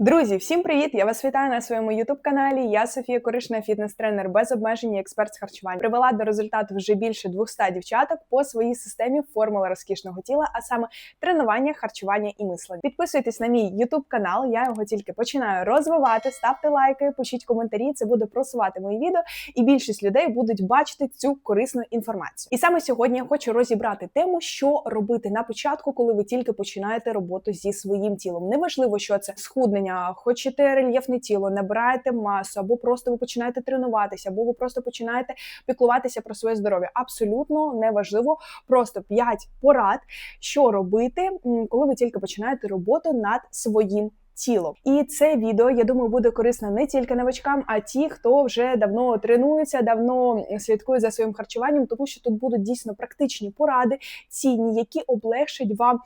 Друзі, всім привіт! Я вас вітаю на своєму youtube каналі. Я Софія Коришна, фітнес-тренер без обмежень експерт з харчування. Привела до результату вже більше 200 дівчаток по своїй системі формула розкішного тіла, а саме тренування, харчування і мислення. Підписуйтесь на мій youtube канал. Я його тільки починаю розвивати. Ставте лайки, пишіть коментарі. Це буде просувати мої відео, і більшість людей будуть бачити цю корисну інформацію. І саме сьогодні я хочу розібрати тему, що робити на початку, коли ви тільки починаєте роботу зі своїм тілом. Неважливо, що це схуднення, хочете рельєфне тіло, набираєте масу, або просто ви починаєте тренуватися, або ви просто починаєте піклуватися про своє здоров'я. Абсолютно неважливо. Просто 5 порад, що робити, коли ви тільки починаєте роботу над своїм. Тілом і це відео, я думаю, буде корисно не тільки новачкам, а ті, хто вже давно тренується, давно слідкує за своїм харчуванням, тому що тут будуть дійсно практичні поради, цінні, які облегшать вам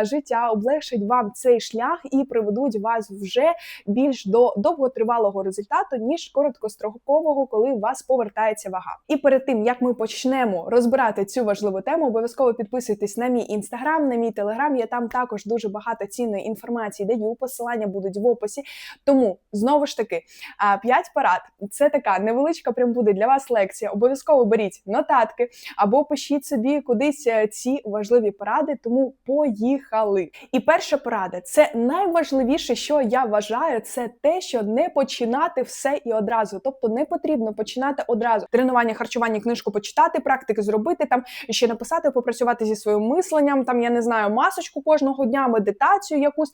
е, життя, облегшать вам цей шлях і приведуть вас вже більш до довготривалого результату, ніж короткострокового, коли у вас повертається вага. І перед тим як ми почнемо розбирати цю важливу тему, обов'язково підписуйтесь на мій інстаграм, на мій телеграм. Я там також дуже багато цінної інформації даю. Посилання будуть в описі. Тому знову ж таки, 5 порад це така невеличка, прям буде для вас лекція. Обов'язково беріть нотатки або пишіть собі кудись е, ці важливі поради. Тому поїхали. І перша порада це найважливіше, що я вважаю, це те, що не починати все і одразу. Тобто не потрібно починати одразу тренування, харчування, книжку почитати, практики зробити там ще написати, попрацювати зі своїм мисленням. Там я не знаю, масочку кожного дня, медитацію якусь.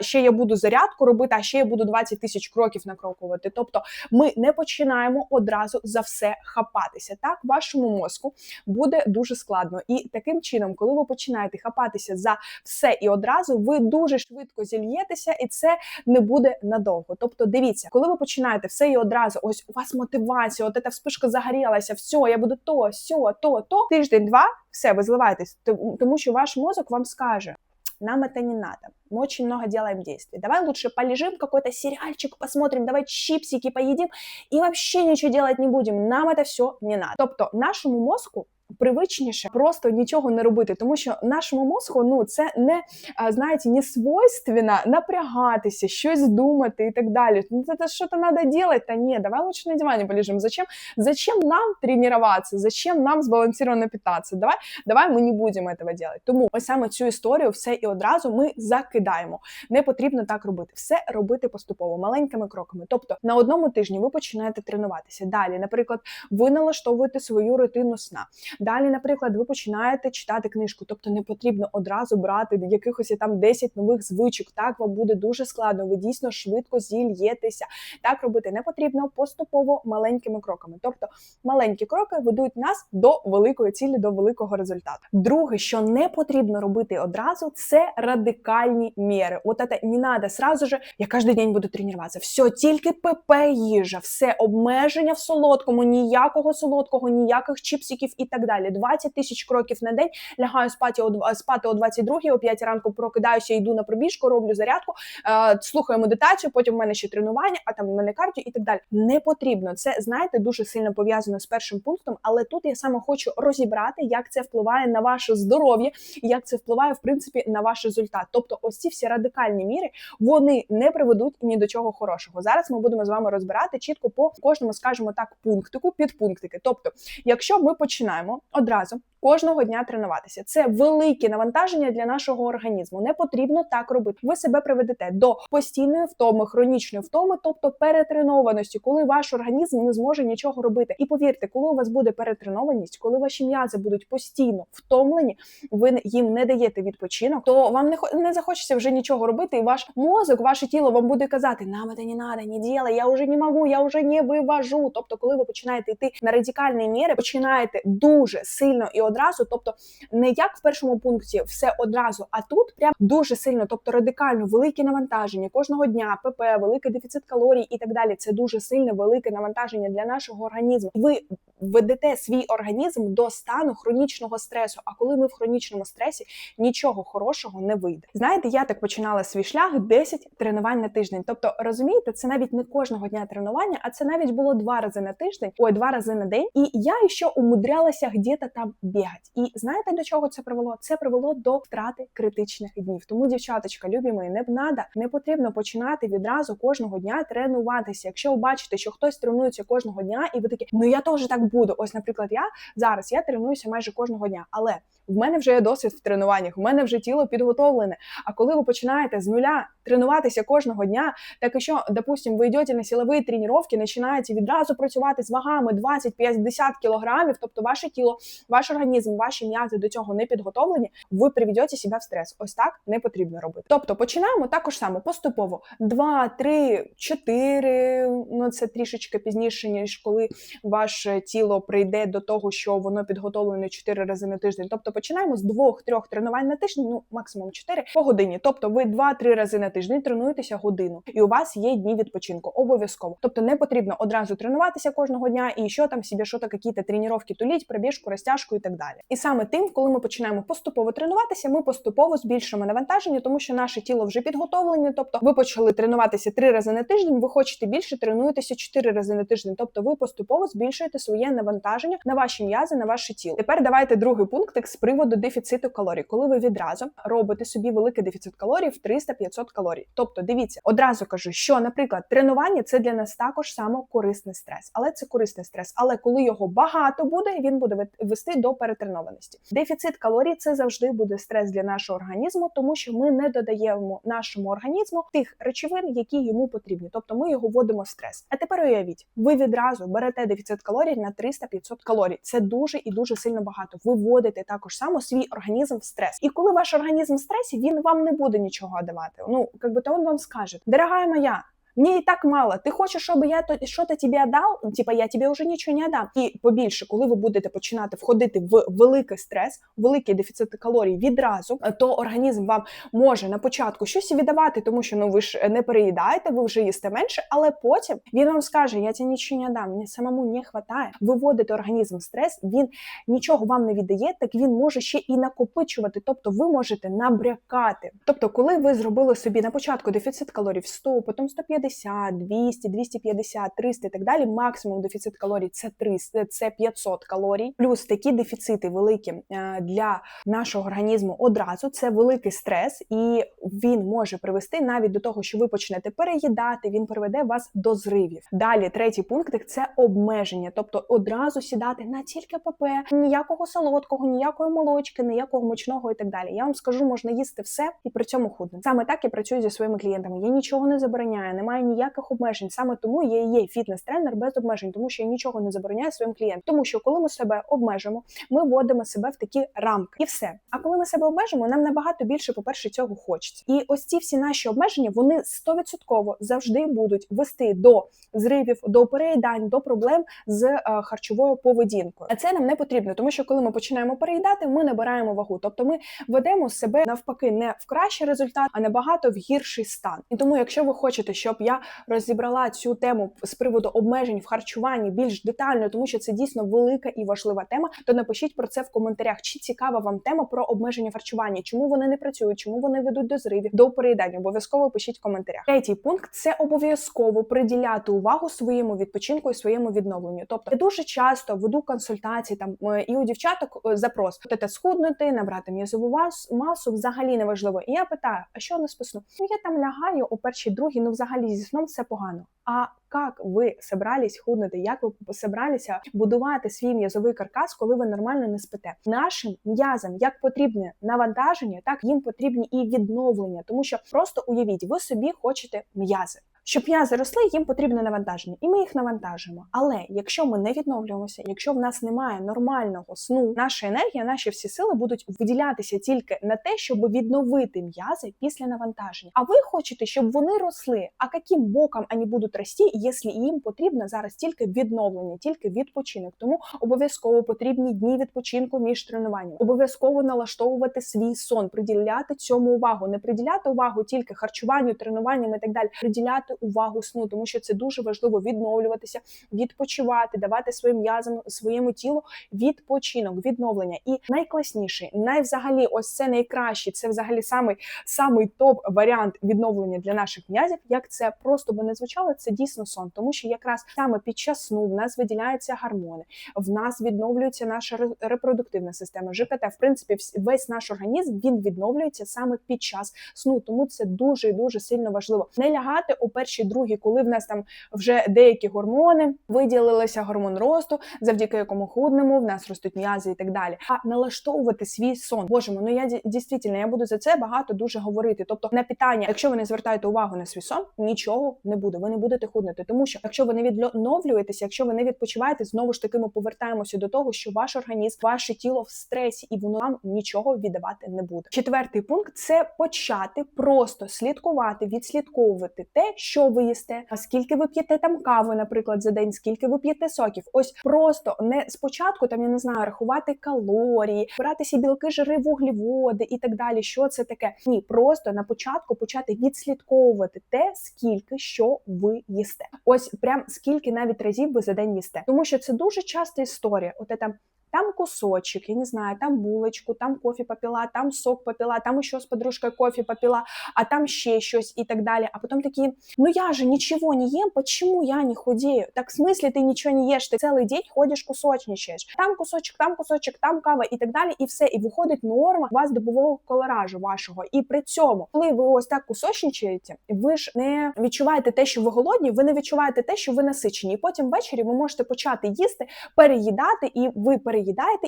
Ще я буду зарядку робити, а ще я буду 20 тисяч кроків накрокувати. Тобто, ми не починаємо одразу за все хапатися. Так, вашому мозку буде дуже складно. І таким чином, коли ви починаєте хапатися за все і одразу, ви дуже швидко зільєтеся, і це не буде надовго. Тобто, дивіться, коли ви починаєте все і одразу, ось у вас мотивація, от ця вспишка загорілася, все, я буду то, сьо, то, то тиждень-два, все, ви зливаєтесь, Тому- що ваш мозок вам скаже. Нам это не надо. Мы очень много делаем действий. Давай лучше полежим, какой-то сериальчик посмотрим, давай чипсики поедим и вообще ничего делать не будем. Нам это все не надо. Тобто нашому мозку привичніше просто нічого не робити, тому що нашому мозку ну це не знаєте, не свойственно напрягатися, щось думати і так далі. Ну це що то треба робити? Та ні, давай лучше на дивані полежим. Зачем? Зачем нам тренуватися? Зачем нам збалансировано питатися? Давай, давай ми не будемо этого делать. Тому ось саме цю історію все і одразу ми закидаємо. Не потрібно так робити. Все робити поступово, маленькими кроками. Тобто на одному тижні ви починаєте тренуватися. Далі, наприклад, ви налаштовуєте свою рутину сна. Далі, наприклад, ви починаєте читати книжку, тобто не потрібно одразу брати якихось там 10 нових звичок. Так вам буде дуже складно. Ви дійсно швидко зільєтеся. Так робити не потрібно поступово маленькими кроками. Тобто маленькі кроки ведуть нас до великої цілі, до великого результату. Друге, що не потрібно робити одразу, це радикальні міри. От це не треба сразу же, я кожен день буду тренуватися. Все, тільки ПП їжа, все обмеження в солодкому, ніякого солодкого, ніяких чіпсиків і так далі. 20 тисяч кроків на день. Лягаю спати о спати о 22 о 5 ранку прокидаюся, йду на пробіжку, роблю зарядку, е, слухаю медитацію. Потім в мене ще тренування, а там в мене кардіо і так далі. Не потрібно. Це знаєте дуже сильно пов'язано з першим пунктом. Але тут я саме хочу розібрати, як це впливає на ваше здоров'я як це впливає в принципі на ваш результат. Тобто, ось ці всі радикальні міри вони не приведуть ні до чого хорошого. Зараз ми будемо з вами розбирати чітко по кожному, скажімо так, пунктику, підпунктики. Тобто, якщо ми починаємо одразу кожного дня тренуватися, це велике навантаження для нашого організму. Не потрібно так робити. Ви себе приведете до постійної втоми, хронічної втоми, тобто перетренованості, коли ваш організм не зможе нічого робити. І повірте, коли у вас буде перетренованість, коли ваші м'язи будуть постійно втомлені, ви їм не даєте відпочинок, то вам не не захочеться вже нічого робити, і ваш мозок, ваше тіло вам буде казати: нам це не треба, не ділай, я вже не можу, я вже не вивожу. Тобто, коли ви починаєте йти на радикальні міри, починаєте дуже сильно і одразу, тобто не як в першому пункті все одразу, а тут прям дуже сильно, тобто радикально велике навантаження кожного дня, ПП, великий дефіцит калорій і так далі. Це дуже сильне велике навантаження для нашого організму. Ви ведете свій організм до стану хронічного стресу. А коли ми в хронічному стресі, нічого хорошого не вийде. Знаєте, я так починала свій шлях 10 тренувань на тиждень. Тобто, розумієте, це навіть не кожного дня тренування, а це навіть було два рази на тиждень, ой, два рази на день. І я ще умудрялася где-то там бігати. Бігати. І знаєте до чого це привело? Це привело до втрати критичних днів. Тому, дівчаточка, любі мої, не надо, не потрібно починати відразу кожного дня тренуватися. Якщо ви бачите, що хтось тренується кожного дня, і ви такі, ну я теж так буду. Ось, наприклад, я зараз я тренуюся майже кожного дня, але в мене вже є досвід в тренуваннях, в мене вже тіло підготовлене. А коли ви починаєте з нуля тренуватися кожного дня, так і що, допустим, ви йдете на силові тренування, починаєте відразу працювати з вагами 20-50 кілограмів, тобто ваше тіло, ваш організм, ваші м'язи до цього не підготовлені, ви приведете себе в стрес. Ось так не потрібно робити. Тобто починаємо також само поступово: 2, 3, 4, ну це трішечки пізніше, ніж коли ваше тіло прийде до того, що воно підготовлене 4 рази на тиждень. Тобто починаємо з 2-3 тренувань на тиждень, ну максимум 4 по годині. Тобто ви 2-3 рази на тиждень тренуєтеся годину, і у вас є дні відпочинку. Обов'язково. Тобто не потрібно одразу тренуватися кожного дня і що там собі, що то якісь тренування туліть, пробіжку, розтяжку і так далі. І саме тим, коли ми починаємо поступово тренуватися, ми поступово збільшуємо навантаження, тому що наше тіло вже підготовлене. Тобто, ви почали тренуватися 3 рази на тиждень, ви хочете більше тренуєтеся 4 рази на тиждень. Тобто, ви поступово збільшуєте своє навантаження на ваші м'язи, на ваше тіло. Тепер давайте другий пункт з приводу дефіциту калорій, коли ви відразу робите собі великий дефіцит калорій в 300-500 калорій. Тобто, дивіться, одразу кажу, що, наприклад, тренування це для нас також само корисний стрес, але це корисний стрес. Але коли його багато буде, він буде вести до перетренованості. Дефіцит калорій це завжди буде стрес для нашого організму, тому що ми не додаємо нашому організму тих речовин, які йому потрібні. Тобто ми його вводимо в стрес. А тепер уявіть, ви відразу берете дефіцит калорій на 300-500 калорій. Це дуже і дуже сильно багато. Ви вводите також само свій організм в стрес. І коли ваш організм в стресі, він вам не буде нічого давати. Ну, як би то він вам скаже, дорогая моя. Мне и так мало. Ти хочеш, щоб я то що-то тобі дав? Типа я тобі вже нічого не дам. І побільше, коли ви будете починати входити в великий стрес, великий дефіцит калорій відразу, то організм вам може на початку щось віддавати, тому що ну ви ж не переїдаєте, ви вже їсте менше, але потім він вам скаже: Я тебе нічого не дам, мені самому не хватає. Виводите організм в стрес, він нічого вам не віддає, так він може ще і накопичувати. Тобто ви можете набрякати. Тобто, коли ви зробили собі на початку дефіцит калорій в 100, потім 150, 150, 200, 250, 300 і так далі. Максимум дефіцит калорій це 300, це 500 калорій. Плюс такі дефіцити великі е, для нашого організму одразу. Це великий стрес, і він може привести навіть до того, що ви почнете переїдати. Він приведе вас до зривів. Далі, третій пункт це обмеження, тобто одразу сідати на тільки ПП, ніякого солодкого, ніякої молочки, ніякого мочного і так далі. Я вам скажу, можна їсти все і при цьому худнути. Саме так я працюю зі своїми клієнтами. Я нічого не забороняю, немає немає ніяких обмежень. Саме тому я є фітнес-тренер без обмежень, тому що я нічого не забороняю своїм клієнтам. Тому що коли ми себе обмежимо, ми вводимо себе в такі рамки, і все. А коли ми себе обмежимо, нам набагато більше, по перше, цього хочеться. І ось ці всі наші обмеження вони стовідсотково завжди будуть вести до зривів, до переїдань, до проблем з е, харчовою поведінкою. А це нам не потрібно, тому що коли ми починаємо переїдати, ми набираємо вагу. Тобто ми ведемо себе навпаки не в кращий результат, а набагато в гірший стан. І тому, якщо ви хочете, щоб я розібрала цю тему з приводу обмежень в харчуванні більш детально, тому що це дійсно велика і важлива тема. То напишіть про це в коментарях. Чи цікава вам тема про обмеження в харчуванні? Чому вони не працюють? Чому вони ведуть до зривів, до переїдання? Обов'язково пишіть в коментарях. Третій пункт це обов'язково приділяти увагу своєму відпочинку і своєму відновленню. Тобто я дуже часто веду консультації там е, і у дівчаток е, запрос хочете схуднути, набрати м'язову масу, взагалі неважливо. І я питаю, а що не списну? Ну я там лягаю у першій, другій, ну взагалі зі сном все погано. А як ви собрались худнути? Як ви собралися будувати свій м'язовий каркас, коли ви нормально не спите? Нашим м'язам як потрібне навантаження, так їм потрібні і відновлення, тому що просто уявіть, ви собі хочете м'язи. Щоб м'язи росли, їм потрібне навантаження, і ми їх навантажуємо. Але якщо ми не відновлюємося, якщо в нас немає нормального сну, наша енергія, наші всі сили будуть виділятися тільки на те, щоб відновити м'язи після навантаження. А ви хочете, щоб вони росли? А яким боком вони будуть рости, якщо їм потрібно зараз тільки відновлення, тільки відпочинок? Тому обов'язково потрібні дні відпочинку між тренуваннями. Обов'язково налаштовувати свій сон, приділяти цьому увагу, не приділяти увагу тільки харчуванню, тренуванням і так далі. Приділяти приділяти увагу сну, тому що це дуже важливо відновлюватися, відпочивати, давати своїм м'язам, своєму тілу відпочинок, відновлення. І найкласніший, найвзагалі, ось це найкращий, це взагалі самий самий топ варіант відновлення для наших м'язів. Як це просто би не звучало, це дійсно сон, тому що якраз саме під час сну в нас виділяються гормони, в нас відновлюється наша репродуктивна система. ЖКТ, в принципі, весь наш організм він відновлюється саме під час сну. Тому це дуже дуже сильно важливо. Не лягати у першій другій, коли в нас там вже деякі гормони виділилися гормон росту, завдяки якому худнемо, в нас ростуть м'язи і так далі. А налаштовувати свій сон. Боже ну я дійсно я буду за це багато дуже говорити. Тобто на питання, якщо ви не звертаєте увагу на свій сон, нічого не буде. Ви не будете худнути, тому що якщо ви не відновлюєтеся, якщо ви не відпочиваєте, знову ж таки ми повертаємося до того, що ваш організм, ваше тіло в стресі, і воно вам нічого віддавати не буде. Четвертий пункт це почати просто слідкувати, відслідковувати те, що ви їсте, а скільки ви п'єте там кави, наприклад, за день, скільки ви п'єте соків. Ось просто не спочатку там я не знаю, рахувати калорії, братися білки, жири, вуглеводи і так далі. Що це таке? Ні, просто на початку почати відслідковувати те, скільки що ви їсте. Ось прям скільки навіть разів ви за день їсте, тому що це дуже часта історія. От там там кусочек, я не знаю, там булочку, там кофе попила, там сок попила, там еще с подружкой кофе попила, а там ще щось і так далі. А потом такі, ну я же ничего не ем, почему я не худею? Так в смысле ты ничего не ешь, ты целый день ходишь кусочничаешь. Там кусочек, там кусочек, там кава і так далі, і все. І виходить норма у вас добового колоражу вашого. І при цьому, коли ви ось так кусочничаєте, ви ж не відчуваєте те, що ви голодні, ви не відчуваєте те, що ви насичені. І потім ввечері ви можете почати їсти, переїдати, і ви переїдаєте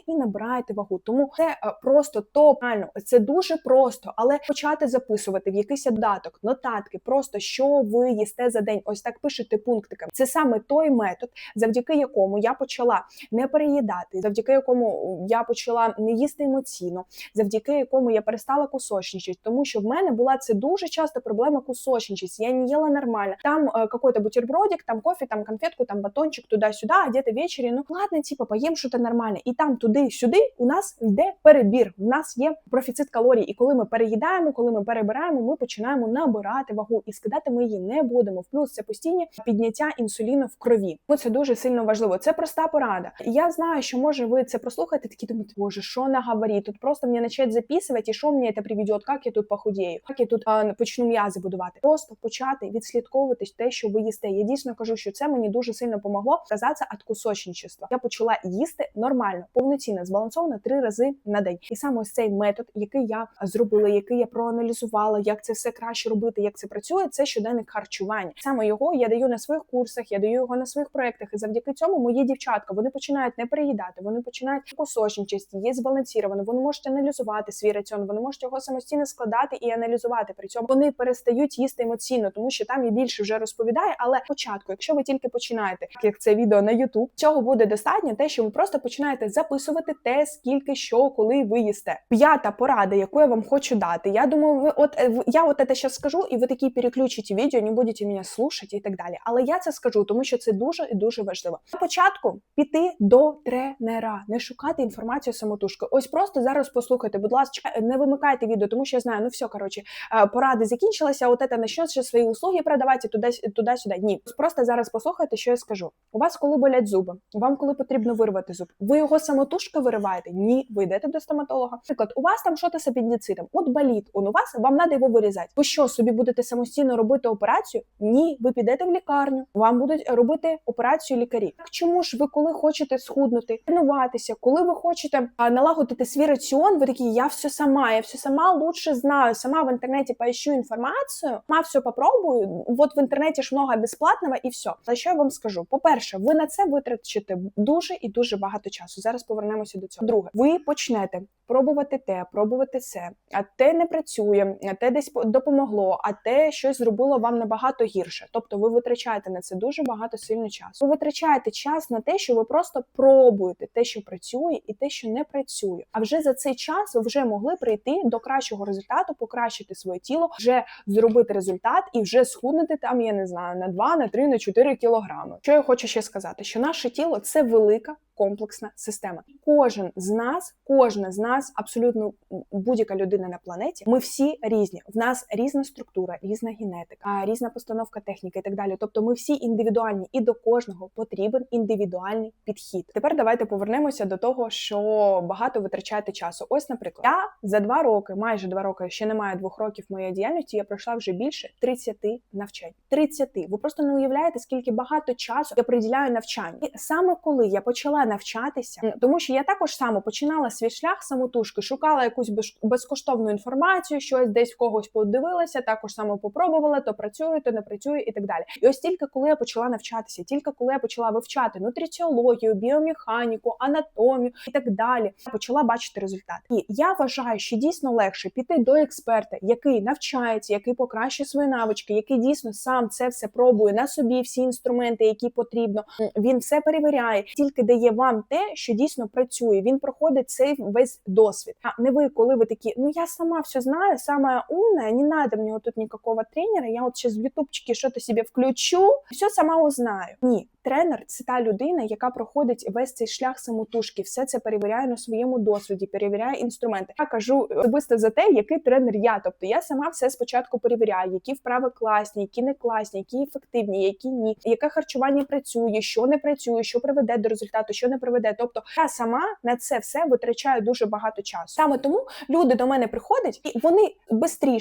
і набираєте вагу. Тому це е, просто топ. Реально, це дуже просто, але почати записувати в якийсь додаток, нотатки, просто що ви їсте за день. Ось так пишете пунктиками. Це саме той метод, завдяки якому я почала не переїдати, завдяки якому я почала не їсти емоційно, завдяки якому я перестала кусочничати, тому що в мене була це дуже часто проблема кусочничати. Я не їла нормально. Там э, какой-то бутербродик, там кофе, там конфетку, там батончик туди-сюди, а где-то ввечері. Ну ладно, типа поїм щось нормальне. І там туди-сюди у нас йде перебір. У нас є профіцит калорій. І коли ми переїдаємо, коли ми перебираємо, ми починаємо набирати вагу і скидати ми її не будемо. В плюс це постійні підняття інсуліну в крові. Ну це дуже сильно важливо. Це проста порада. Я знаю, що може ви це прослухаєте, такі думаєте, боже, що наговорі? Тут просто мені почать записувати, і що мені це приведе, як я тут похудею, як я тут а, почну м'язи будувати. Просто почати відслідковувати те, що ви їсте. Я дійсно кажу, що це мені дуже сильно помогло казатися від кусочничества. Я почала їсти нормально, повноцінно, збалансовано три рази на день. І саме ось цей метод, який я зробила, який я проаналізувала, як це все краще робити, як це працює, це щоденник харчування. Саме його я даю на своїх курсах, я даю його на своїх проектах. І завдяки цьому мої дівчатка вони починають не переїдати, вони починають кусочничати, є збалансіровано. Вони можуть аналізувати свій раціон, вони можуть його самостійно складати і аналізувати. При цьому вони перестають їсти емоційно, тому що там я більше вже розповідаю. Але спочатку, якщо ви тільки починаєте, як це відео на YouTube, цього буде достатньо, те, що ви просто починаєте записувати те, скільки що, коли ви їсте. П'ята порада, яку я вам хочу дати. Я думаю, ви от е, я от це зараз скажу, і ви такі переключите відео, не будете мене слухати і так далі. Але я це скажу, тому що це дуже і дуже важливо. На початку піти до тренера, не шукати інформацію самотужки. Ось просто зараз послухайте, будь ласка, не вимикайте відео, тому що я знаю, ну все коротше, е, поради закінчилися. От це почне ще свої услуги продавати туди туди-сюди. Ні, просто зараз послухайте, що я скажу. У вас коли болять зуби, вам коли потрібно вирвати зуб, ви його самотужки вириваєте? Ні, ви йдете до стоматолога. Наприклад, у вас там щось з апендицитом, от болить, он у вас, вам треба його вирізати. Ви що собі будете самостійно робити операцію? Ні, ви підете в лікарню, вам будуть робити операцію лікарі. Так чому ж ви, коли хочете схуднути, тренуватися, коли ви хочете налагодити свій раціон, ви такі, я все сама, я все сама лучше знаю, сама в інтернеті поищу інформацію, сама все попробую. От в інтернеті ж много безплатного і все. За що я вам скажу? По-перше, ви на це витратите дуже і дуже багато часу. Зараз повернемося до цього. Друге, ви почнете пробувати те, пробувати це, а те не працює, а те десь по- допомогло, а те щось зробило вам набагато гірше. Тобто ви витрачаєте на це дуже багато сильно часу. Ви витрачаєте час на те, що ви просто пробуєте те, що працює, і те, що не працює. А вже за цей час ви вже могли прийти до кращого результату, покращити своє тіло, вже зробити результат і вже схуднути там, я не знаю, на 2, на 3, на 4 кілограми. Що я хочу ще сказати, що наше тіло це велика комплексна система. Кожен з нас, кожна з нас, абсолютно будь-яка людина на планеті. Ми всі різні. В нас різна структура, різна генетика, різна постановка техніки і так далі. Тобто, ми всі індивідуальні, і до кожного потрібен індивідуальний підхід. Тепер давайте повернемося до того, що багато витрачаєте часу. Ось, наприклад, я за два роки, майже два роки, ще немає двох років моєї діяльності. Я пройшла вже більше 30 навчань. 30. Ви просто не уявляєте, скільки багато часу я приділяю навчанню. І саме коли я почала навчатися, тому що я також само починала свій шлях самотужки, шукала якусь безкоштовну інформацію, щось десь в когось подивилася, також само попробувала, то працює, то не працює, і так далі. І ось тільки коли я почала навчатися, тільки коли я почала вивчати нутриціологію, біомеханіку, анатомію і так далі, я почала бачити результат. І я вважаю, що дійсно легше піти до експерта, який навчається, який покращує свої навички, який дійсно сам це все пробує на собі, всі інструменти, які потрібно. Він все перевіряє, тільки дає вам те, що дійсно працює. Він проходить цей весь досвід. А не ви, коли ви такі, ну я сама все знаю, сама умна, не надо мені тут ніякого тренера. Я от ще з ютубчики щось собі включу, все сама узнаю. Ні, тренер це та людина, яка проходить весь цей шлях самотужки, все це перевіряє на своєму досвіді, перевіряє інструменти. Я кажу особисто за те, який тренер я. Тобто я сама все спочатку перевіряю, які вправи класні, які не класні, які ефективні, які ні, яке харчування працює, що не працює, що приведе до результату, що не приведе. Тобто я сама на це все витрачаю дуже багато часу. Саме тому люди до мене приходять і вони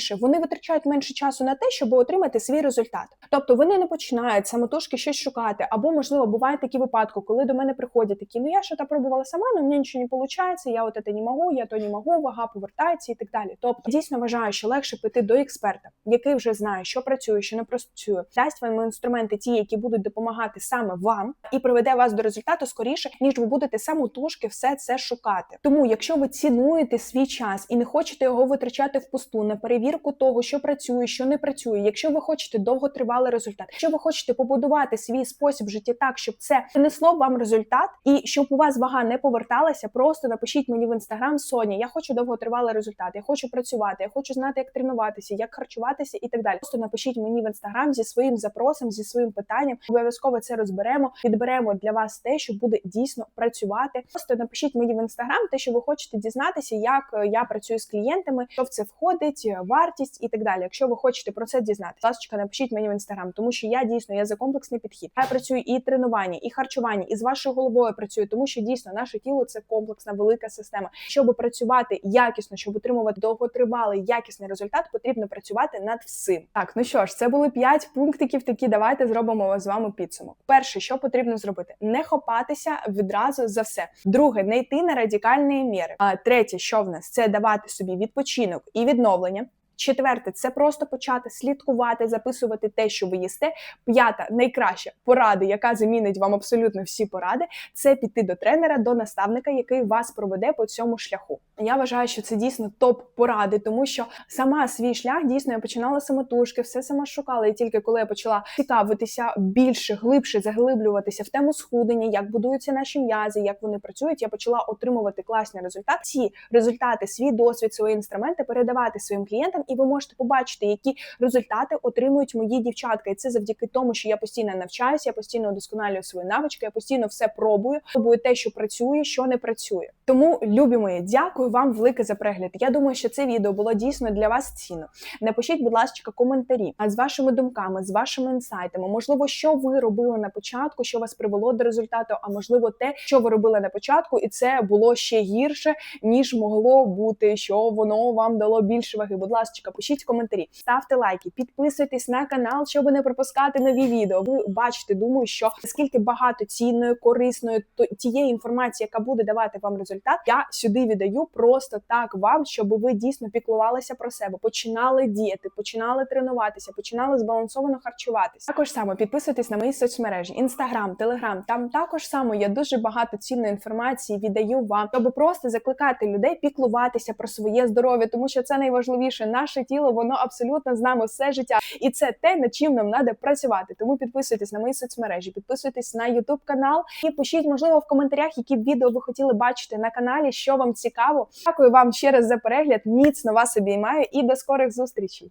швидше, вони витрачають менше часу на те, щоб отримати свій результат. Тобто вони не починають самотужки щось шукати, або можливо бувають такі випадки, коли до мене приходять такі, ну я що та пробувала сама, але мені нічого не виходить, я от це не можу, я то не можу, вага повертається і так далі. Тобто дійсно вважаю, що легше піти до експерта, який вже знає, що працює, що не працює, дасть вам інструменти, ті, які будуть допомагати саме вам, і приведе вас до результату скоріше, ніж ви будете самотужки все це шукати. Тому, якщо ви цінуєте свій час і не хочете його витрачати впусту на перевірку того, що працює, що не працює, якщо ви хочете довготривалий результат, якщо ви хочете побудувати свій спосіб життя так, щоб це принесло вам результат, і щоб у вас вага не поверталася, просто напишіть мені в інстаграм Соня, я хочу довготривалий результат, я хочу працювати, я хочу знати, як тренуватися, як харчуватися і так далі. Просто напишіть мені в інстаграм зі своїм запросом, зі своїм питанням. Обов'язково це розберемо, підберемо для вас те, що буде дійсно працювати. Просто напишіть мені в інстаграм, те, що ви хочете дізнатися, як е, я працюю з клієнтами, що в це входить, е, вартість і так далі. Якщо ви хочете про це дізнатися, ласка, напишіть мені в інстаграм, тому що я дійсно я за комплексний підхід. Я працюю і тренування, і харчування, і з вашою головою працюю, тому що дійсно наше тіло це комплексна велика система. Щоб працювати якісно, щоб отримувати довготривалий якісний результат, потрібно працювати над всім. Так, ну що ж, це були п'ять пунктиків. Такі давайте зробимо з вами підсумок. Перше, що потрібно зробити, не хопатися відразу за все. Друге, не йти на радикальні міри. А третє, що в нас це давати собі відпочинок і відновлення. Четверте, це просто почати слідкувати, записувати те, що ви їсте. П'ята найкраща порада, яка замінить вам абсолютно всі поради, це піти до тренера, до наставника, який вас проведе по цьому шляху. Я вважаю, що це дійсно топ-поради, тому що сама свій шлях дійсно я починала самотужки, все сама шукала. І тільки коли я почала цікавитися більше, глибше заглиблюватися в тему схудення, як будуються наші м'язи, як вони працюють, я почала отримувати класний результат. Ці результати, свій досвід, свої інструменти передавати своїм клієнтам ви можете побачити, які результати отримують мої дівчатка. І це завдяки тому, що я постійно навчаюся, я постійно удосконалюю свої навички, я постійно все пробую, пробую те, що працює, що не працює. Тому, любі мої, дякую вам велике за перегляд. Я думаю, що це відео було дійсно для вас цінно. Напишіть, будь ласка, коментарі а з вашими думками, з вашими інсайтами. Можливо, що ви робили на початку, що вас привело до результату, а можливо, те, що ви робили на початку, і це було ще гірше, ніж могло бути, що воно вам дало більше ваги. Будь ласка пишіть коментарі, ставте лайки, підписуйтесь на канал, щоб не пропускати нові відео. Ви бачите, думаю, що наскільки багато цінної, корисної тієї інформації, яка буде давати вам результат, я сюди віддаю просто так вам, щоб ви дійсно піклувалися про себе, починали діяти, починали тренуватися, починали збалансовано харчуватися. Також само підписуйтесь на мої соцмережі: інстаграм, телеграм. Там також само є дуже багато цінної інформації. Віддаю вам, щоб просто закликати людей піклуватися про своє здоров'я, тому що це найважливіше. Наше тіло воно абсолютно з нами все життя, і це те, над чим нам треба працювати. Тому підписуйтесь на мої соцмережі, підписуйтесь на Ютуб канал і пишіть, можливо, в коментарях, які відео ви хотіли бачити на каналі, що вам цікаво. Дякую вам ще раз за перегляд. Міцно вас обіймаю і до скорих зустрічей.